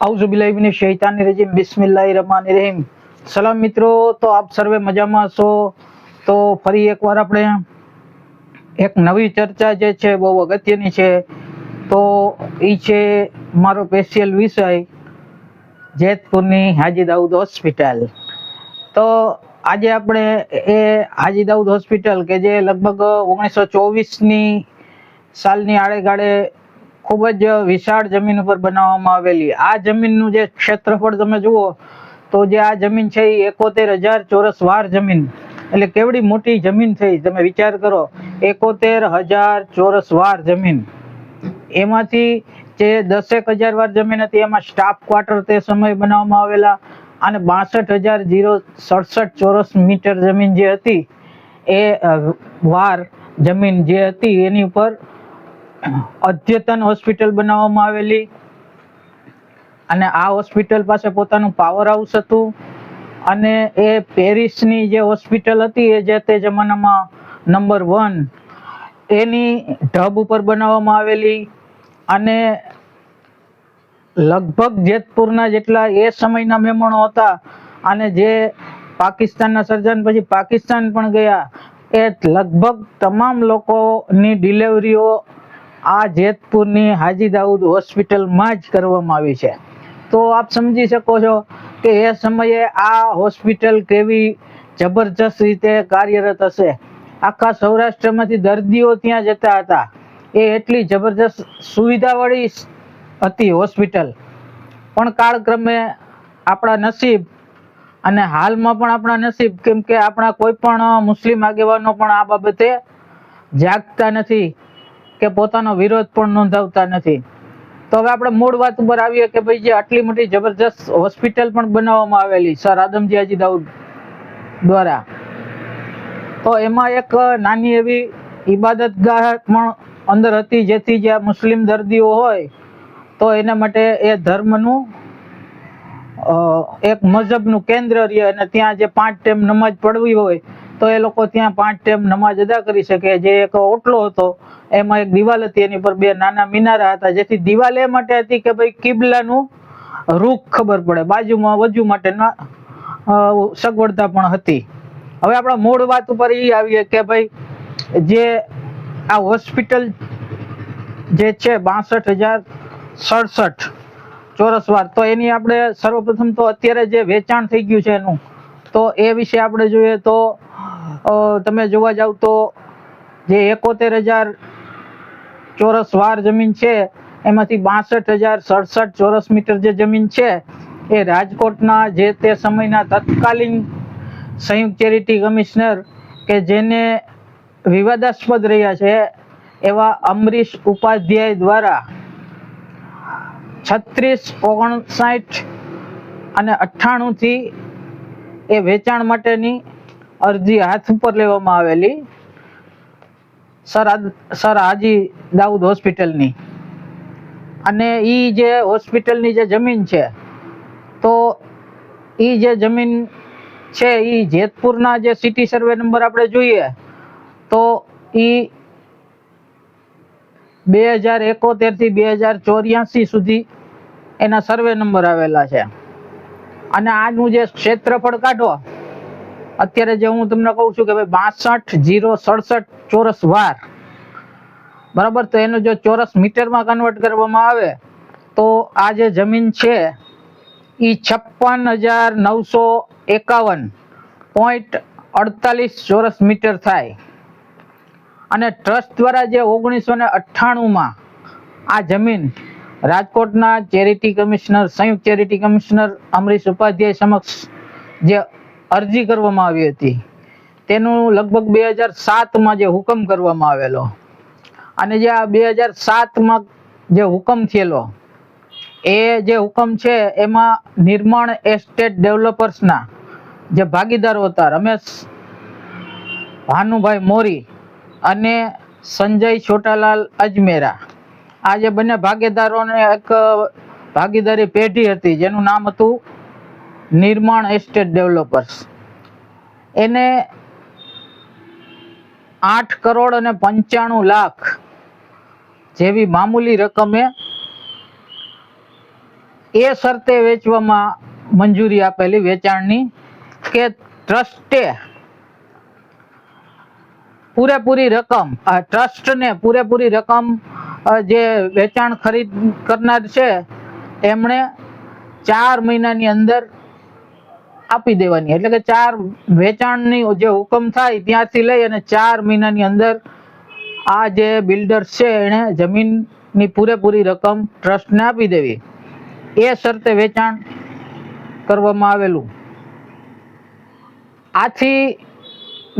આઉઝુબિલ્લાહિમિન શૈતાની રજીમ. બિસ્મિલ્લાહ રહમાનિર રહીમ. સલામ મિત્રો, તો આપ સર્વે મજામાં છો? તો ફરી એકવાર આપણે એક નવી ચર્ચા જે છે બહુ અગત્યની છે. તો એ છે મારો સ્પેશિયલ વિષય, જેતપુરની હાજી દાઉદ હોસ્પિટલ. તો આજે આપણે એ હાજી દાઉદ હોસ્પિટલ કે જે લગભગ ઓગણીસો ચોવીસની સાલની આડેગાળે ખૂબ જ વિશાળ જમીન ઉપર બનાવવામાં આવેલી. આ જમીનનું જે ક્ષેત્રફળ તમે જુઓ, તો જે આ જમીન છે એ એકોતેર હજાર ચોરસ વાર જમીન. એટલે કેવડી મોટી જમીન થઈ તમે વિચાર કરો, એકોતેર હજાર ચોરસ વાર જમીન. એમાંથી જે દસેક હજાર વાર જમીન હતી, એમાં સ્ટાફ ક્વાર્ટર તે સમયે બનાવવામાં આવેલા અને બાસઠ હજાર જીરો સડસઠ ચોરસ મીટર જમીન જે હતી, એ વાર જમીન જે હતી, એની ઉપર અદ્યતન હોસ્પિટલ બનાવવામાં આવેલી. અને આ હોસ્પિટલ પાસે પોતાનું પાવર હાઉસ હતું. અને એ પેરિસની જે હોસ્પિટલ હતી એ જે તે જમાનામાં નંબર વન એની ઢબ ઉપર બનાવવામાં આવેલી. અને લગભગ જેતપુરના જેટલા એ સમયના મહેમાનો હતા અને જે પાકિસ્તાનના સર્જન પછી પાકિસ્તાન પણ ગયા, એ લગભગ તમામ લોકોની ડિલિવરીઓ આ જેતપુરની હાજી દાઉદ હોસ્પિટલમાં જ કરવામાં આવી છે. તો આપ સમજી શકો છો કે એ સમયે આ હોસ્પિટલ કેવી જબરજસ્ત રીતે કાર્યરત હશે. આખા સૌરાષ્ટ્રમાંથી દર્દીઓ ત્યાં જતા હતા. એ એટલી જબરજસ્ત સુવિધાવાળી હતી હોસ્પિટલ. પણ કાળક્રમે આપણા નસીબ અને હાલમાં પણ આપણા નસીબ કેમ કે આપણા કોઈ પણ મુસ્લિમ આગેવાનો પણ આ બાબતે જાગતા નથી. કે પોતાનો વિરોધ પણ નોંધાવતા નથી. તો હવે આપણે મૂળ વાત ઉપર આવીએ કે ભાઈ જે આટલી મોટી જબરજસ્ત હોસ્પિટલ પણ બનાવવામાં આવેલી સર આદમજી હાજી દાઉદ દ્વારા. તો એમાં એક નાની એવી ઇબાદતગાહ પણ અંદર હતી, જેથી જે મુસ્લિમ દર્દીઓ હોય, તો એના માટે એ ધર્મનું એક મજહબનું કેન્દ્ર રહે અને ત્યાં જે પાંચ ટાઈમ નમાજ પડવી હોય તો એ લોકો ત્યાં પાંચ ટાઈમ નમાજ અદા કરી શકે. જે એક ઓટલો હતો, એમાં એક દિવાલ હતી, એની પર બે નાના મિનારા હતા, જેથી દિવાલ એ માટે હતી કે ભાઈ કિબલાનું રૂખ ખબર પડે. બાજુમાં વજુ માટેના સગવડતા પણ હતી. હવે આપણા મૂળ વાત ઉપર એ આવીએ કે ભાઈ, જે આ હોસ્પિટલ જે છે, બાસઠ હજાર સડસઠ ચોરસ વાર તો એની આપણે સર્વપ્રથમ તો અત્યારે જે વેચાણ થઈ ગયું છે એનું, તો એ વિશે આપણે જોઈએ તો તમે જોવા જાવ તો જે એકોતેર હજાર ચોરસ વાર જમીન છે, એમાંથી બાસઠ હજાર સડસઠ ચોરસ મીટર જે જમીન છે, એ રાજકોટના જે તે સમયના તત્કાલીન સંયુક્ત ચેરિટી કમિશનર કે જેને વિવાદાસ્પદ રહ્યા છે, એવા અમરીશ ઉપાધ્યાય દ્વારા છત્રીસ, ઓગણસાઠ અને અઠ્ઠાણુંથી એ વેચાણ માટેની અરજી હાથ ઉપર લેવામાં આવેલી સર સર હાજી દાઉદ હોસ્પિટલની. અને એ જે હોસ્પિટલની જે જમીન છે, તો એ જે જમીન છે એ જેતપુરના જે સિટી સર્વે નંબર આપણે જોઈએ, તો એ બે હજાર એકોતેરથી બે હજાર ચોર્યાસી સુધી એના સર્વે નંબર આવેલા છે. અને આનું જે ક્ષેત્રફળ કાઢો અત્યારે જે હું તમને કહું છું કે ભાઈ બાસઠ, જીરો, સડસઠ, ચોરસ વાર. બરાબર? તો એનું જો ચોરસ મીટરમાં કન્વર્ટ કરવામાં આવે, તો આ જે જમીન છે એ છપ્પન હજાર નવસો એકાવન પોઈન્ટ અડતાલીસ ચોરસ મીટર થાય. અને ટ્રસ્ટ દ્વારા જે ઓગણીસો ને અઠ્ઠાણુંમાં આ જમીન રાજકોટના ચેરિટી કમિશનર, સંયુક્ત ચેરિટી કમિશનર અમરીશ ઉપાધ્યાય સમક્ષ જે અરજી કરવામાં આવી હતી. તેનું લગભગ બે હજાર સાતમાં જે હુકમ કરવામાં આવેલો. અને જે આ બે હજાર સાતમાં જે હુકમ થયેલો, એ જે હુકમ છે એમાં નિર્માણ એસ્ટેટ ડેવલપર્સના જે ભાગીદારો હતા, રમેશ ભાનુભાઈ મોરી અને સંજય છોટાલાલ અજમેરા, આ જે બંને ભાગીદારોને એક ભાગીદારી પેઢી હતી, જેનું નામ હતું નિર્માણ એસ્ટેટ ડેવલપર્સ એને આઠ કરોડ અને પંચાણું લાખ જેવી મામૂલી રકમે એ શરતે વેચવામાં મંજૂરી આપેલી વેચાણની કે ટ્રસ્ટે પૂરેપૂરી રકમ ટ્રસ્ટને પૂરેપૂરી રકમ જે વેચાણ ખરીદ કરનાર છે, એમણે ચાર મહિનાની અંદર આપી દેવાની. એટલે કે ચાર વેચાણની જે હુકમ થાય ત્યાંથી લઈ અને ચાર મહિનાની અંદર આ જે બિલ્ડર છે એણે જમીનની પૂરેપૂરી રકમ ટ્રસ્ટને આપી દેવી. એ શરતે વેચાણ કરવામાં આવેલું. આથી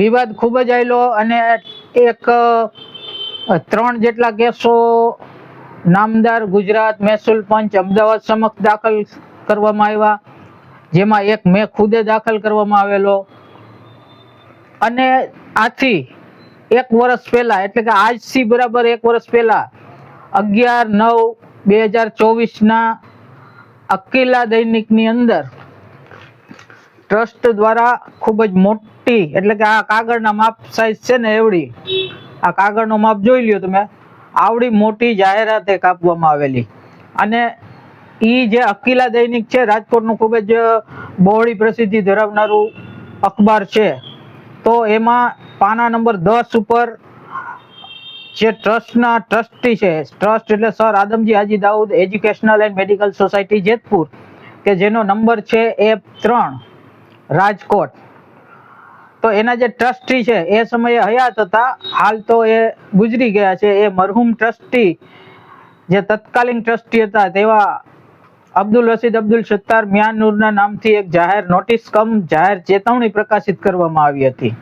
વિવાદ ખૂબ જ આવેલો અને એક ત્રણ જેટલા કેસો નામદાર ગુજરાત મહેસૂલ પંચ અમદાવાદ સમક્ષ દાખલ કરવામાં આવ્યા. જેમાં એક મેં ખુદે દાખલ કરવામાં આવેલો. અને આથી એક વર્ષ પહેલા, એટલે કે આજથી બરાબર એક વર્ષ પહેલા, અગિયાર નવ બે હજાર ચોવીસના અકીલા દૈનિકની અંદર ટ્રસ્ટ દ્વારા ખૂબ જ મોટી, એટલે કે આ કાગળના માપ સાઈઝ છે ને એવડી, આ કાગળનો માપ જોઈ લ્યો તમે, આવડી મોટી જાહેરાત એક આપવામાં આવેલી. અને ઈ જે અકીલા દૈનિક છે, રાજકોટનું ખૂબ જ બહોળી પ્રસિદ્ધિ ધરાવનારું અખબાર છે. તો એમાં પાના નંબર દસ ઉપર જે ટ્રસ્ટના ટ્રસ્ટી છે, ટ્રસ્ટ એટલે sir Adamji Haji Daud educational and medical society Jetpur, કે જેનો નંબર છે એ ત્રણ, રાજકોટ. તો એના જે ટ્રસ્ટી છે, એ સમયે હયાત હતા, હાલ તો એ ગુજરી ગયા છે. એ મરહુમ ટ્રસ્ટી, જે તત્કાલીન ટ્રસ્ટી હતા, તેવા અબ્દુલ રશીદ અબ્દુલ સત્તાર મિયાનૂરના નામથી એક જાહેર નોટિસ કમ જાહેર ચેતવણી પ્રકાશિત કરવામાં આવી હતી.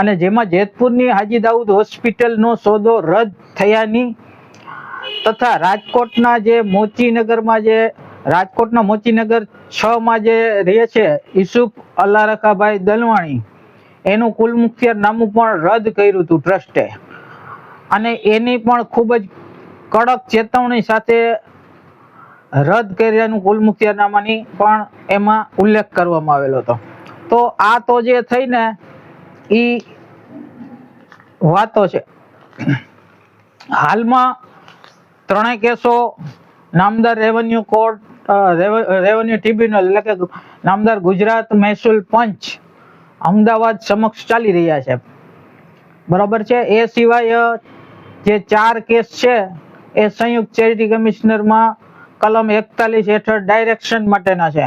અને જેમાં જેતપુરની હાજી દાઉદ હોસ્પિટલનો સોદો રદ થયાની તથા રાજકોટના જે મોચીનગરમાં જે રાજકોટના મોચીનગર છ માં જે રહે છે ઈસુફ અલ્લારખાભાઈ દલવાણી, એનું કુલ મુખ્ય નામું પણ રદ કર્યું હતું ટ્રસ્ટે. અને એની પણ ખૂબ જ કડક ચેતવણી સાથે રદ કર્યાનું કુલ મુખ્યનામાની પણ એમાં ઉલ્લેખ કરવામાં આવેલો હતો. તો આ તો જે થઈ ને એ વાતો છે. હાલમાં ત્રણેય કેસો નામદાર રેવન્યુ કોર્ટ રેવન્યુ ટ્રિબ્યુનલ એટલે કે નામદાર ગુજરાત મહેસૂલ પંચ અમદાવાદ સમક્ષ ચાલી રહ્યા છે. બરાબર છે? એ સિવાય જે ચાર કેસ છે, એ સંયુક્ત ચેરિટી કમિશનરમાં કલમ એકતાલીસ હેઠળ ડાયરેક્શન માટેના છે.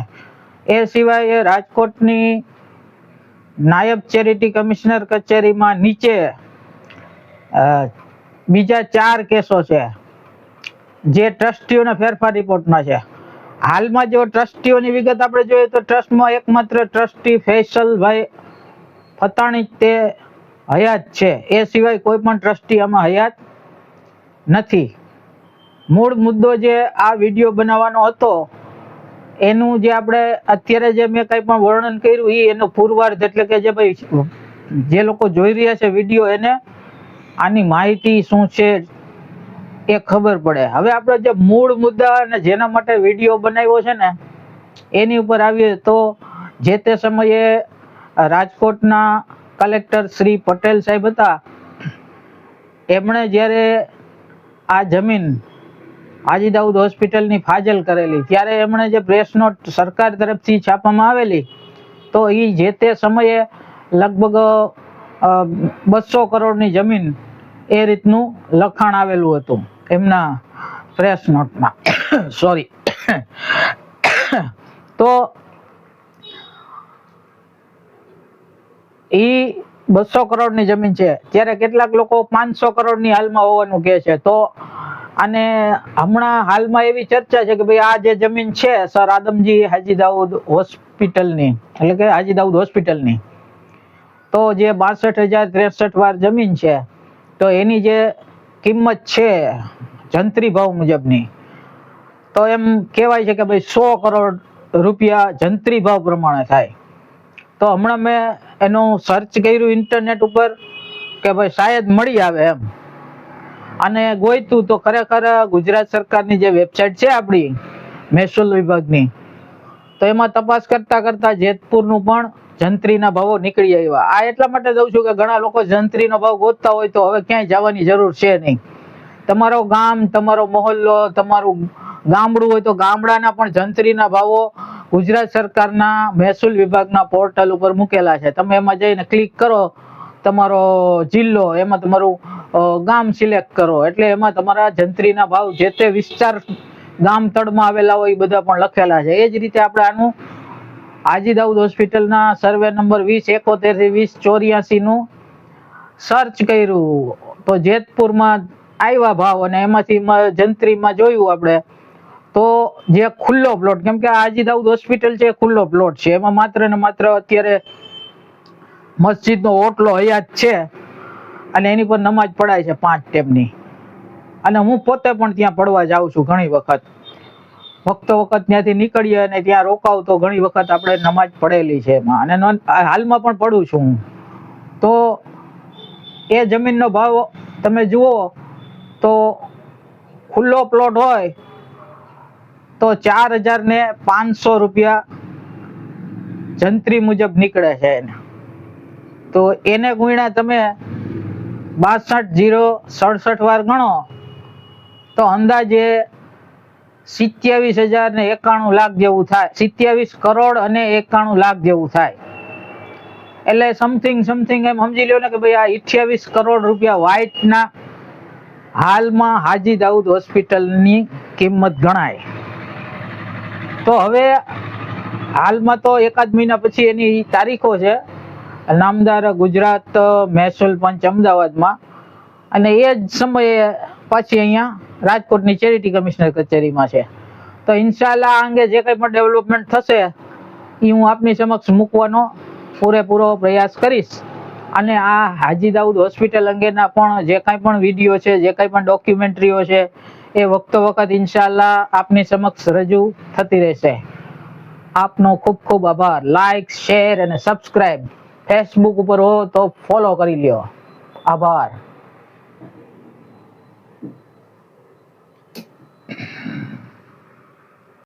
એ સિવાય રાજકોટની નાયબ ચેરિટી કમિશનર કચેરીમાં નીચે બીજા ચાર કેસો છે. જે ટ્રસ્ટીઓના ફેરફાર રિપોર્ટના છે. હાલમાં જો ટ્રસ્ટીઓની વિગત આપણે જોઈએ તો ટ્રસ્ટમાં એકમાત્ર ટ્રસ્ટી ફૈસલભાઈ ફતાણી તે હયાત છે. એ સિવાય કોઈ પણ ટ્રસ્ટી આમાં હયાત નથી. મૂળ મુદ્દો જે આ વીડિયો બનાવવાનો હતો, એનું જે આપણે અત્યારે જે મેં કંઈ પણ વર્ણન કર્યું એ એનો પૂર્વાર્ધ એટલે કે જે ભાઈ જે લોકો જોઈ રહ્યા છે વીડિયો એને, આની માહિતી શું છે એ ખબર પડે. હવે આપણે જે મૂળ મુદ્દા અને જેના માટે વીડિયો બનાવ્યો છે ને, એની ઉપર આવીએ તો જે તે સમયે રાજકોટના કલેક્ટર શ્રી પટેલ સાહેબ હતા, એમણે જ્યારે આ જમીન હાજી દાઉદ હોસ્પિટલની ફાજલ કરેલી. ત્યારે એમણે જે પ્રેસ નોટ સરકાર તરફથી છાપવામાં આવેલી, તો એ જે તે સમયે લગભગ બસો કરોડની જમીન એ રીતનું લખાણ આવેલું હતું, એમના પ્રેસ નોટમાં. સોરી તો એ બસો કરોડની જમીન છે. ત્યારે કેટલાક લોકો પાંચસો કરોડની હાલમાં હોવાનું કહે છે. તો અને હમણાં હાલમાં એવી ચર્ચા છે કે ભાઈ આ જે જમીન છે, સર આદમજી હાજી દાઉદ હોસ્પિટલની, એટલે કે હાજી દાઉદ હોસ્પિટલની, તો જે બાસઠ હજાર ત્રેસઠ વાર જમીન છે, તો એની જે કિંમત છે જંત્રી ભાવ મુજબની, તો એમ કહેવાય છે કે ભાઈ સો કરોડ રૂપિયા જંત્રી ભાવ પ્રમાણે થાય. તો હમણાં મેં એનું સર્ચ કર્યું ઇન્ટરનેટ ઉપર કે ભાઈ શાયદ મળી આવે એમ. અને ગોઈતું તો ખરેખર ગુજરાત સરકારની જે વેબસાઇટ છે આપણી, મહેસૂલ વિભાગની, તો એમાં તપાસ કરતા કરતા જેતપુરનું પણ જંત્રીના ભાવો નીકળી આવ્યા. આ એટલા માટે દઉં છું કે ઘણા લોકો જંત્રીનો ભાવ ગોતતા હોય તો હવે ક્યાંય જવાની જરૂર છે નહીં. તમારો ગામ, તમારો મહોલ્લો, તમારું ગામડું હોય તો ગામડાના પણ જંત્રીના ભાવો ગુજરાત સરકારના મહેસૂલ વિભાગના પોર્ટલ ઉપર મૂકેલા છે. તમે એમાં જઈને ક્લિક કરો, તમારો જિલ્લો, એમાં તમારું ગામ સિલેક્ટ કરો. એટલે એમાં તમારા જંત્રીના ભાવ જે તે વિસ્તાર ગામ તળમાં આવેલા હોય એ બધા પણ લખેલા છે. એ જ રીતે આપણે આનું હાજી દાઉદ હોસ્પિટલના સર્વે નંબર વીસ એકોતેરથી વીસ ચોર્યાસી નું સર્ચ કર્યું. તો જેતપુરમાં આવ્યા ભાવ અને એમાંથી જંત્રીમાં જોયું આપણે તો જે ખુલ્લો પ્લોટ કેમ કે આજી દાઉદ હોસ્પિટલ છે ખુલ્લો પ્લોટ છે. એમાં માત્ર ને માત્ર અત્યારે મસ્જિદનો ઓટલો હયાત છે અને એની પર નમાજ પડાય છે પાંચ ટેપની. અને હું પોતે પણ ત્યાં પડવા જાઉં છું ઘણી વખત. વખતો વખત ત્યાંથી નીકળીએ અને ત્યાં રોકાવ તો ઘણી વખત આપણે નમાજ પડેલી છે એમાં. અને હાલમાં પણ પડું છું હું. તો એ જમીનનો ભાવ તમે જુઓ તો ખુલ્લો પ્લોટ હોય તો ચાર હજાર ને પાંચસો રૂપિયા જંત્રી મુજબ નીકળે છે એને. તો એને ગુણ્યા તમે બાસઠ જીરો સડસઠ વાર ગણો, તો અંદાજે સિત્યાવીસ હજાર ને એકાણું લાખ જેવું થાય. સિત્યાવીસ કરોડ અને એકાણું લાખ જેવું થાય. એટલે સમથિંગ સમથિંગ એમ સમજી લ્યો ને કે ભાઈ આ અઠ્યાવીસ કરોડ રૂપિયા વ્હાઇટના હાલમાં હાજી દાઉદ હોસ્પિટલની કિંમત ગણાય. તો હવે હાલમાં તો એકાદ મહિના પછી એની તારીખો છે. નામદાર ગુજરાત, મહેસૂલ પંચ અમદાવાદમાં. અને એ જ સમયે પાછી અહીંયા રાજકોટની ચેરિટી કમિશનર કચેરીમાં છે. તો ઇન્શાલ્લાહ અંગે જે કંઈ પણ ડેવલપમેન્ટ થશે એ હું આપની સમક્ષ મૂકવાનો પૂરેપૂરો પ્રયાસ કરીશ. અને આ હાજી દાઉદ હોસ્પિટલ અંગેના પણ જે કાંઈ પણ વીડિયો છે, જે કાંઈ પણ ડોક્યુમેન્ટરીઓ છે એ વખતો વખત ઇન્શાલ્લાહ આપની સમક્ષ રજૂ થતી રહેશે. આપનો ખૂબ ખૂબ આભાર. લાઈક શેર અને સબસ્ક્રાઇબ ફેસબુક ઉપર હો તો ફોલો કરી લ્યો. આભાર.